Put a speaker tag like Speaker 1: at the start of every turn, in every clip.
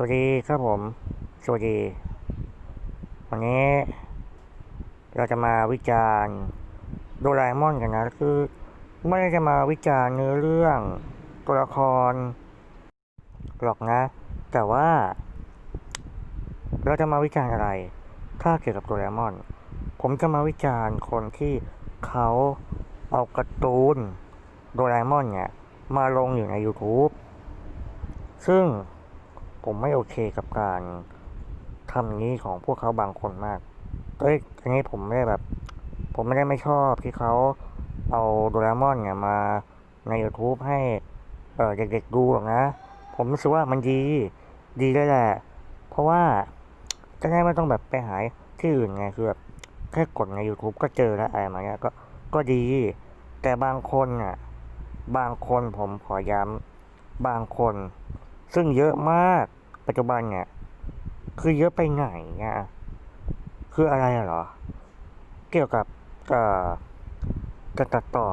Speaker 1: สวัสดีครับผม สวัสดี วันนี้ เราจะมาวิจารณ์โดราเอมอนกันนะคือไม่ได้จะมาวิจารณ์เนื้อเรื่องตัวละครหรอกนะ แต่ว่า เราจะมาวิจารณ์อะไร ถ้าเกี่ยวกับโดราเอมอน ผมจะมาวิจารณ์คนที่เขาเอาการ์ตูนโดราเอมอนเนี่ยมาลงอยู่ใน YouTube ซึ่ง ผมไม่โอเคกับการทำนี้ของพวกเขาบางคนมากเอ้ยอันนี้ผมไม่ได้แบบ ผมไม่ได้ไม่ชอบที่เขาเอาโดราเอมอนเนี่ยมาใน YouTube ให้เเด็กๆดูหรอกนะ ผมรู้สึกว่ามันดี ดีเลยแหละ เพราะว่าจะได้ไม่ต้องแบบไปหายที่อื่นไงคือแบบแค่กดใน YouTube ก็เจอแล้วอะไรมาเนี้ยก็ก็ดี แต่บางคนอะบางคนผมขอย้ำบางคน ซึ่งเยอะมาก ปัจจุบันเนี่ย คือเยอะไปไหนเนี่ยคืออะไรเหรอ เกี่ยวกับเอ่อจะตัดต่อ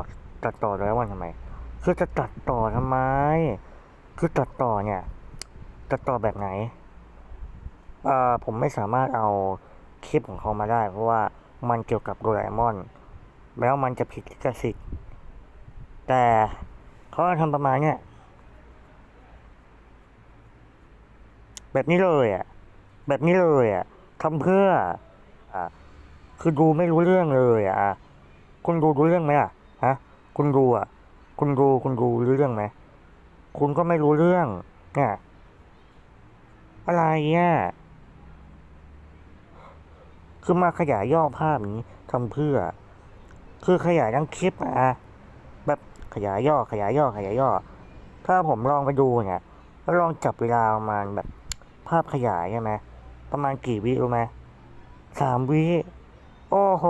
Speaker 1: ตัดต่อแล้ววันทำไม คือจะตัดต่อทำไม คือตัดต่อเนี่ย ตัดต่อแบบไหนเอ่อผมไม่สามารถเอาคลิปของเขามาได้ เพราะว่ามันเกี่ยวกับโดราเอมอน แล้วมันจะผิดลิขสิทธิ์แต่เขาทำประมาณเนี่ย แบบนี้เลยอะ แบบนี้เลยอะทำเพื่อ อะ คือดูไม่รู้เรื่องเลยอะ คุณดูรู้เรื่องไหมอะ ฮะ คุณดูอะ คุณดู คุณดูรู้เรื่องไหม คุณก็ไม่รู้เรื่อง เนี่ย อะไรเนี่ยคือมาขยายย่อภาพนี้ทำเพื่อ คือขยายทั้งคลิปอะแบบขยายย่อ ขยายย่อ ขยายย่อ ถ้าผมลองไปดูเนี่ยแล้วลองจับเวลาประมาณแบบ ภาพขยายใช่ไหมประมาณกี่วิรู้ไหมสามวิโอ้โห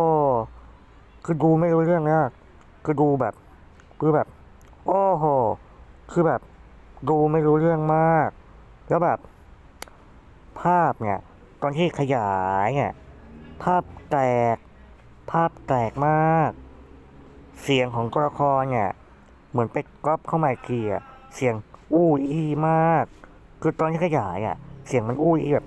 Speaker 1: คือดูไม่รู้เรื่องแล้วคือดูแบบ คือแบบ โอ้โห คือแบบ ดูไม่รู้เรื่องมาก แล้วแบบ ภาพเนี่ย ตอนที่ขยายเนี่ย ภาพแตก ภาพแตกมาก เสียงของตัวละครเนี่ย เหมือนไปก๊อปเข้ามาอีกทีอะเสียงอู้อีมาก คือตอนที่ขยายอะ เสียงมันอู้อีแบบ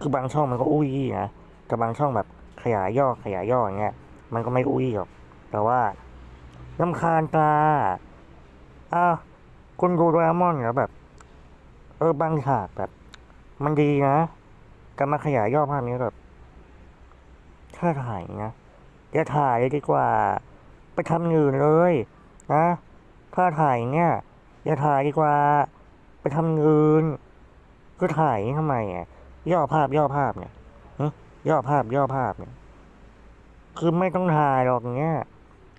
Speaker 1: คือบางช่องมันก็อู้อีนะแต่บางช่องแบบขยายย่อขยายย่ออย่างเงี้ย มันก็ไม่อู้อีหรอกแต่ว่าลำคาญตาอ้าวคุณดูโดราเอมอนแล้วแบบ เออบางฉากแบบ มันดีนะแต่มาขยายย่อภาพนี้แบบถ้าถ่ายนะอย่าถ่ายเลยดีกว่า ไปทำอื่นเลย นะถ้าถ่ายเนี่ยอย่าถ่ายดีกว่า ไปทำอย่างอื่นก็ถ่ายทำไมอะย่อภาพย่อภาพเนี่ยย่อภาพย่อภาพเนี่ยคือไม่ต้องถ่ายหรอกเนี้ย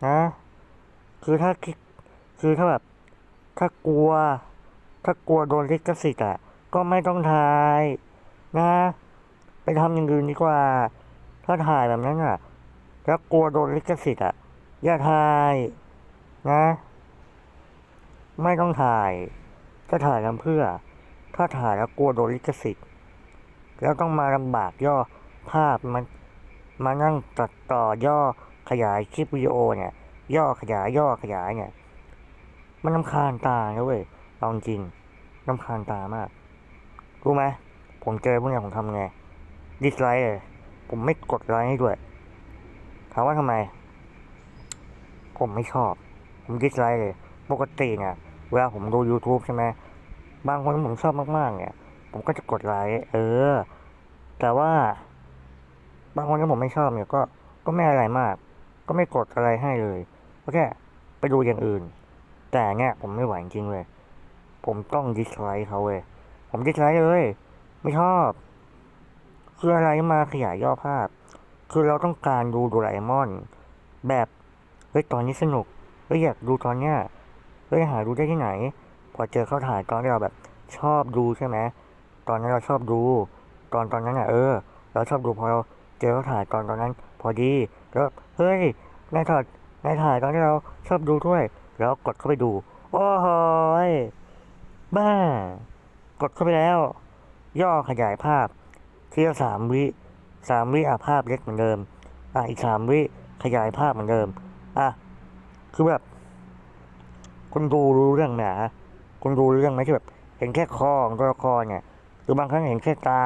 Speaker 1: นะคือถ้าคือถ้าแบบถ้ากลัว ถ้ากลัวโดนลิขสิทธิ์อะก็ไม่ต้องถ่ายนะ ไปทำอย่างอื่นดีกว่า ถ้าถ่ายแบบนั้นอะแล้วกลัวโดนลิขสิทธิ์อะอย่าถ่ายนะ ไม่ต้องถ่าย ถ้าถ่ายทำเพื่อ ถ้าถ่ายแล้วกลัวโดนลิขสิทธิ์ แล้วต้องมาลำบากย่อภาพมันมานั่งตัดต่อย่อขยายคลิปวิดีโอเนี่ย ย่อขยายย่อขยายเนี่ย มันลำคาญตาเว้ยเอาจริงลำคาญตามากรู้ไหมผมเจอพวกนี้ผมทำไงดิสไลค์เลยผมไม่กดไลค์ให้ด้วยถามว่าทำไม ผมไม่ชอบ ผมดิสไลค์เลย ปกติเนี่ย เวลาผมดู YouTube ใช่ไหมบางคนที่ผมชอบมากๆ เนี่ย ผมก็จะกดไลค์เออ แต่ว่า บางคนที่ผมไม่ชอบเนี่ยก็ก็ไม่อะไรมาก ก็ไม่กดอะไรให้เลยก็แค่ไปดูอย่างอื่น แต่เนี่ยผมไม่ไหวจริงเลย ผมต้องดิสไลค์เขาเว้ยผมดิสไลค์เลย ไม่ชอบ คืออะไรมาขยายย่อภาพ คือเราต้องการดูดราเอมอน แบบเฮ้ยตอนนี้สนุกเฮ้ยอยากดูตอนเนี้ย เฮ้ยหาดูได้ที่ไหน พอเจอเขาถ่ายตอนที่เราแบบชอบดูใช่ไหมตอนนั้นเราชอบดู ตอนตอนนั้นอะเออ เราชอบดูพอเราเจอเขาถ่ายตอนตอนนั้น พอดีแล้วเฮ้ยนายถอดนายถ่ายตอนที่เราชอบดูด้วย แล้วกดเข้าไปดู โอ้โหยบ้า กดเข้าไปแล้ว ย่อขยายภาพทีละสามวิสามวิอะภาพเล็กเหมือนเดิม อะอีกสามวิขยายภาพเหมือนเดิม อะคือแบบ คุณดูรู้เรื่องไหมฮะคุณดูเรื่องไหมที่แบบ เห็นแค่คอของตัวละครเนี่ยหรือบางครั้งเห็นแค่ตา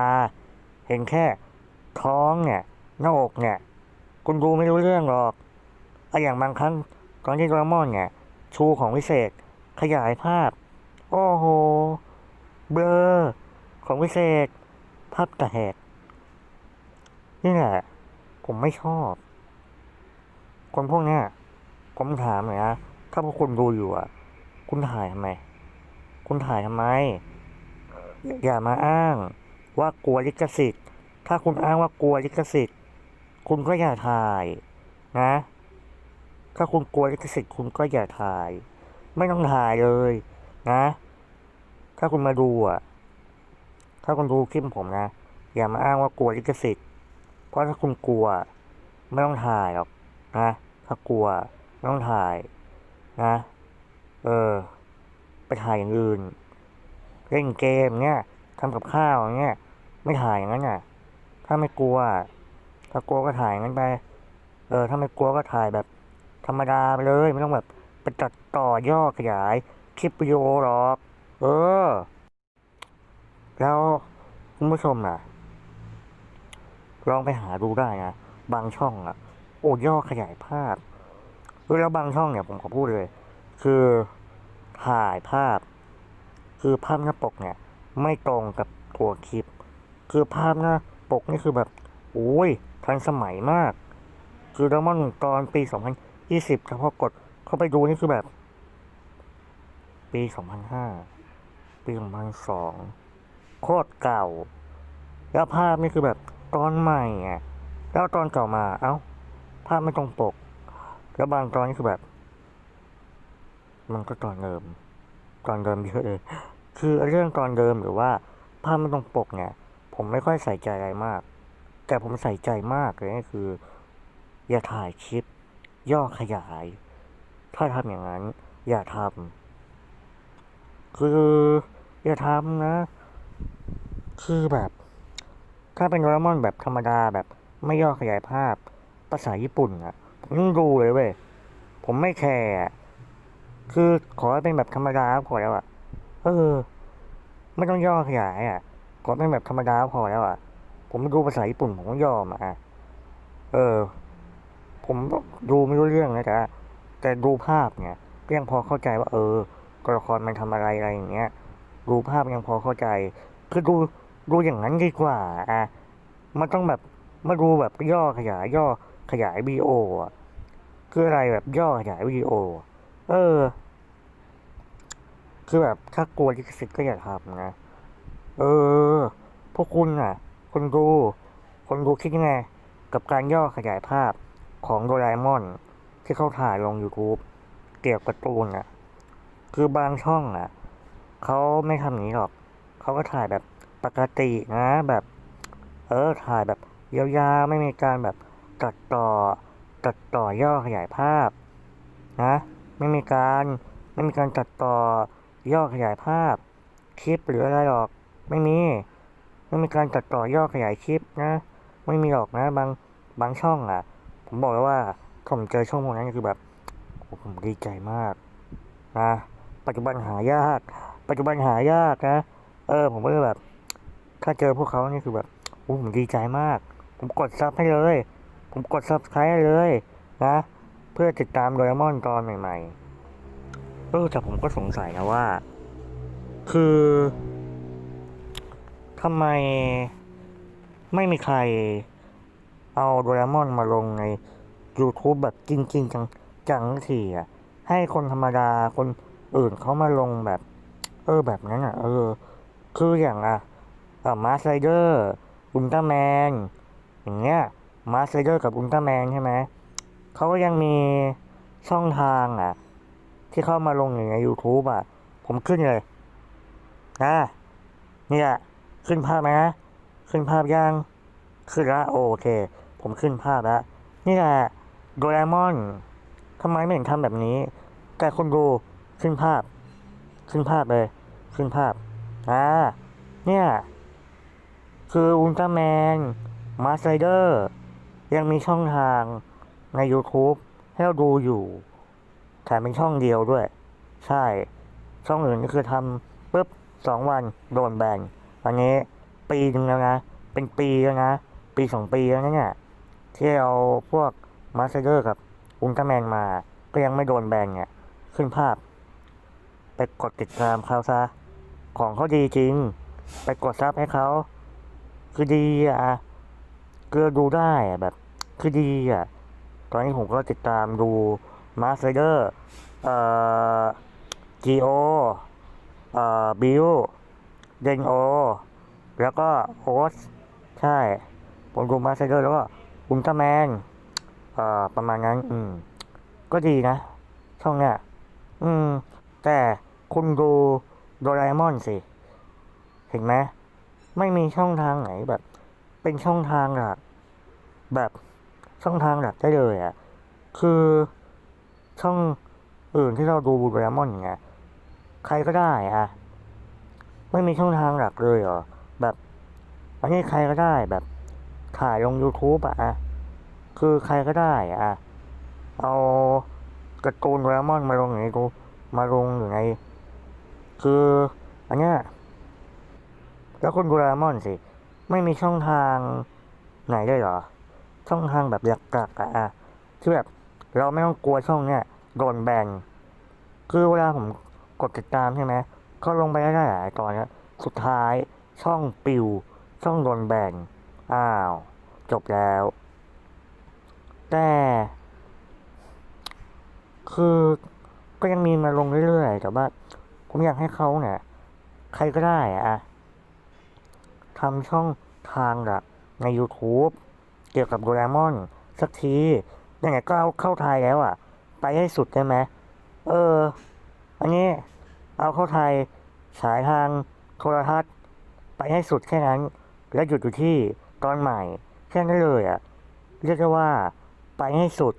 Speaker 1: เห็นแค่ท้องเนี่ยหน้าอกเนี่ยคุณดูไม่รู้เรื่องหรอกไอะอย่างบางครั้งตอนที่โดราเอมอนเนี่ย ชูของวิเศษ ขยายภาพ โอ้โห เบลอของวิเศษ ภาพแตกนี่แหละผมไม่ชอบ คนพวกเนี้ยผมถามหน่อยนะ ถ้าพวกคุณดูอยู่อะ คุณถ่ายทำไม คุณถ่ายทำไม อย่ามาอ้างว่ากลัวลิขสิทธิ์ ถ้าคุณอ้างว่ากลัวลิขสิทธิ์ คุณก็อย่าถ่าย นะ ถ้าคุณกลัวลิขสิทธิ์คุณก็อย่าถ่าย ไม่ต้องถ่ายเลย นะ ถ้าคุณมาดูอะ ถ้าคุณดูคลิปผมนะ อย่ามาอ้างว่ากลัวลิขสิทธิ์ เพราะถ้าคุณกลัว ไม่ต้องถ่ายหรอกนะ ถ้ากลัวไม่ต้องถ่าย นะ เออ ไปถ่ายอย่างอื่น เล่นเกมเนี้ยทำกับข้าวเงี้ย ไม่ถ่ายอย่างนั้นอะ ถ้าไม่กลัว ถ้ากลัวก็ถ่ายงั้นไป เออ ถ้าไม่กลัวก็ถ่ายแบบ ธรรมดาไปเลย ไม่ต้องแบบไปตัดต่อย่อขยาย คลิปวิดีโอหรอก เออ แล้วคุณผู้ชมน่ะ ลองไปหาดูได้นะ บางช่องอะ โอ้ย่อขยายภาพแล้วบางช่องเนี่ยผมขอพูดเลย คือถ่ายภาพ คือภาพหน้าปกเนี่ย ไม่ตรงกับตัวคลิป คือภาพหน้าปกนี่คือแบบโอ้ยทันสมัยมาก คือดรามอนตอนปี 2020ถ้าพอกดเข้าไปดูนี่คือแบบ ปี 2005 ปี 2002 โคตรเก่า แล้วภาพนี่คือแบบตอนใหม่อะแล้วตอนเก่ามาเอ้า ภาพไม่ตรงปก แล้วบางตอนนี่คือแบบ มันก็ตอนเดิมตอนเดิมเยอะเลยคือเรื่องตอนเดิมหรือว่าภาพไม่ตรงปกเนี่ย ผมไม่ค่อยใส่ใจอะไรมาก แต่ผมใส่ใจมากเลยก็คือ อย่าถ่ายคลิป ย่อขยาย ถ้าทำอย่างนั้น อย่าทำคืออย่าทำนะ คือแบบ ถ้าเป็นโดราเอมอนแบบธรรมดาแบบไม่ย่อขยายภาพ ภาษาญี่ปุ่นอะผมยังดูเลยเว้ยผมไม่แคร์ คือขอให้เป็นแบบธรรมดาพอแล้วอะ เออ ไม่ต้องย่อขยายอะ ขอเป็นแบบธรรมดาพอแล้วอะ ผมดูภาษาญี่ปุ่นผมก็ยอมอะอะเออ ผมดูไม่รู้เรื่องนะแต่แต่ดูภาพเนี่ยก็ยังพอเข้าใจว่า เออตัวละครมันทำอะไรอะไรอย่างเงี้ย ดูภาพยังพอเข้าใจ คือดูดูอย่างนั้นดีกว่า อะ มันต้องแบบมาดูแบบย่อขยายย่อขยายวีโออะ คืออะไรแบบย่อขยายวีโอ เออ คือแบบถ้ากลัวลิขสิทธิ์ก็อย่าทำนะ เออ พวกคุณอะ คนดู คนดูคิดยังไง กับการย่อขยายภาพของโดราเอมอน ที่เขาถ่ายลง YouTube เกี่ยวกับตูนอะ คือบางช่องอะ เขาไม่ทำอย่างนี้หรอก เขาก็ถ่ายแบบปกตินะแบบ เออ ถ่ายแบบยาวๆ ไม่มีการแบบตัดต่อตัดต่อย่อขยายภาพนะ ไม่มีการไม่มีการตัดต่อย่อขยายภาพ คลิปหรืออะไรหรอก ไม่มี ไม่มีการตัดต่อย่อขยายคลิปนะ ไม่มีหรอกนะ บางบางช่องอะ ผมบอกเลยว่าผมเจอช่องพวกนั้นคือแบบโอ้ผมดีใจมากนะปัจจุบันหายาก ปัจจุบันหายากนะ เออ ผมก็เลยแบบ ถ้าเจอพวกเขานี่คือแบบโอ้ผมดีใจมาก ผมกดซับให้เลย ผมกดซับสไครต์เลยนะ เพื่อติดตามโดเรมอนตอนใหม่ๆเออแต่ผมก็สงสัยนะว่า คือทำไมไม่มีใครเอาโดเรมอนมาลงใน YouTube แบบจริง ๆ จังจังๆทีอะให้คนธรรมดาคนอื่นเขามาลงแบบ เออแบบนั้นอะ เออ คืออย่างอะมาสไลเดอร์อุลตร้าแมนอย่างเงี้ยมาสไลเดอร์กับอุลตร้าแมนใช่ไหม เขาก็ยังมีช่องทางอะ ที่เข้ามาลงอยู่ใน YouTube อะ ผมขึ้นเลยนะเนี่ยขึ้นภาพไหมนะขึ้นภาพยังขึ้นละโอเค ผมขึ้นภาพแล้วนี่แหละโดราเอมอนทำไมไม่เห็นทำแบบนี้ แต่คนดูขึ้นภาพ ขึ้นภาพเลย ขึ้นภาพอ่าเนี่ย คืออุลตร้าแมนมาสไ d เดอร์ ยังมีช่องทาง ใน YouTube ให้เราดูอยู่แถมเป็นช่องเดียวด้วย ใช่ ช่องอื่นก็คือทำปุ๊บสองวันโดนแบนอันนี้ปีหนึงแล้วนะ เป็นปีแล้วนะ ปีสองปีแล้วนะเนี่ยที่เอาพวกมาสเตอร์กับอุลตร้าแมนมา ก็ยังไม่โดนแบนเนี่ย ขึ้นภาพ ไปกดติดตามเขาซะ ของเขาดีจริง ไปกดซับให้เขา คือดีอะเกือดูได้อะแบบ คือดีอะ ตอนนี้ผมก็ติดตามดูมาสเตอร์เอ่อจีโอเอ่อบิลเดนโอแล้วก็โอ๊ตใช่ ผมดูมาสเตอร์แล้วก็อุลตร้าแมนเอ่อประมาณนั้น อืม ก็ดีนะ ช่องเนี้ยอืม แต่คุณดูโดราเอมอนสิ เห็นไหมไม่มีช่องทางไหนแบบ เป็นช่องทางหลักแบบ ช่องทางหลักได้เลยอะ คือช่องอื่นที่เราดูโดราเอมอนอย่างเงี้ยใครก็ได้อะไม่มีช่องทางหลักเลยเหรอ แบบอันนี้ใครก็ได้แบบถ่ายลง YouTube อะอะคือใครก็ได้อะเอากร์ตูนโดรามอนมาลงอย่างนี้กูมาลงอยู่ใน คืออันเนี้ยแล้วคุณโดรามอนสิ ไม่มีช่องทางไหนได้เหรอ ช่องทางแบบหลักๆอะอะที่แบบเราไม่ต้องกลัวช่องเนี้ยโดนแบนคือเวลาผมกดติดตามใช่ไหมเขาลงไปได้หลายตอนแล้วสุดท้ายช่องปิว ช่องโดนแบนอ้าว จบแล้ว แต่ คือก็ยังมีมาลงเรื่อยๆแต่ว่าผมอยากให้เขาเนี่ย ใครก็ได้อะทำช่องทางแบบใน YouTube เกี่ยวกับโดราเอมอน สักทียังไงก็เอาเข้าไทยแล้วอะ ไปให้สุดได้ไหมเออ อันนี้เอาเข้าไทยฉายทางโทรทัศน์ ไปให้สุดแค่นั้น แล้วหยุดอยู่ที่ตอนใหม่ แค่นั้นเลยอะ เรียกได้ว่าไปให้สุด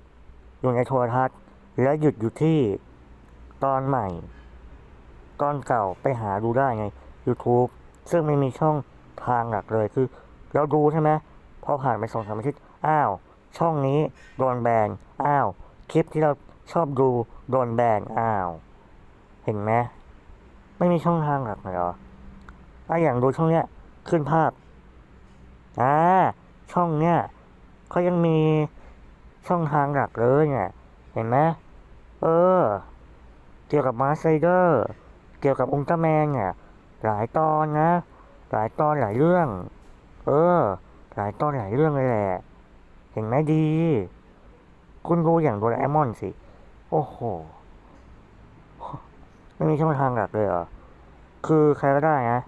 Speaker 1: อยู่ในโทรทัศน์ แล้วหยุดอยู่ที่ตอนใหม่ ตอนเก่าไปหาดูได้ไง YouTube ซึ่งไม่มีช่องทางหลักเลยคือ เราดูใช่ไหม พอผ่านไปสองสามอาทิตย์อ้าว ช่องนี้โดนแบนอ้าว คลิปที่เราชอบดูโดนแบนอ้าว เห็นไหมไม่มีช่องทางหลักเหรออะอย่างดูช่องเนี้ยขึ้นภาพอ่าช่องเนี้ยเขายังมีช่องทางหลักเลยเนี่ยเห็นไหมเออ เกี่ยวกับมาสไซเดอร์เกี่ยวกับองค์ตร้าแมนเนี่ยหลายตอนนะ หลายตอนหลายเรื่อง เออ หลายตอนหลายเรื่องเลยแหละ เห็นไหมดี คุณดูอย่างโดราเอมอนสิ โอ้โห ไม่มีช่องทางหลักเลยเหรอ คือใครก็ได้นะ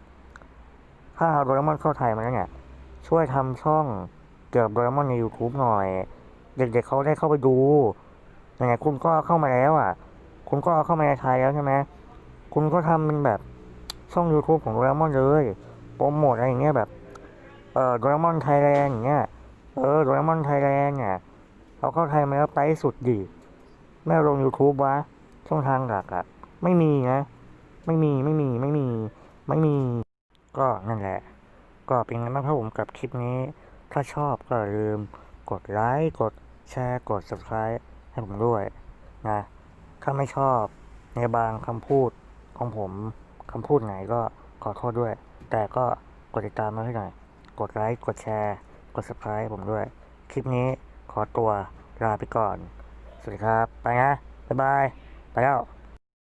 Speaker 1: ถ้าโดราเอมอนเข้าไทยมาแล้วเนี่ย ช่วยทำช่องเกี่ยวกับโดราเอมอนใน YouTube หน่อย เด็กๆเขาได้เข้าไปดูยังไงคุณก็เข้ามาแล้วอะ คุณก็เอาเข้ามาในไทยแล้วใช่ไหมคุณก็ทำเป็นแบบช่อง YouTube ของโดราเอมอนเลย โปรโมทอะไรอย่างเงี้ยแบบ เออโดราเอมอนไทยแลนด์อย่างเงี้ย เออโดราเอมอนไทยแลนด์เนี่ยเอาเข้าไทยมาแล้วไปสุดดิไม่ลง YouTube วะ ช่องทางหลักอะไม่มีนะ ไม่มีไม่มีไม่มี ไม่มี ก็นั่นแหละ ก็เป็นไงบ้างครับผมกับคลิปนี้ ถ้าชอบก็อย่าลืมกดไลค์กดแชร์กด subscribe ให้ผมด้วยนะถ้าไม่ชอบในบางคำพูดของผมคำพูดไหนก็ขอโทษด้วย แต่ก็กดติดตามมาให้หน่อย กดไลค์ กดแชร์ กด subscribe ผมด้วย คลิปนี้ขอตัวลาไปก่อน สวัสดีครับ ไปนะ บ๊ายบาย ไปแล้ว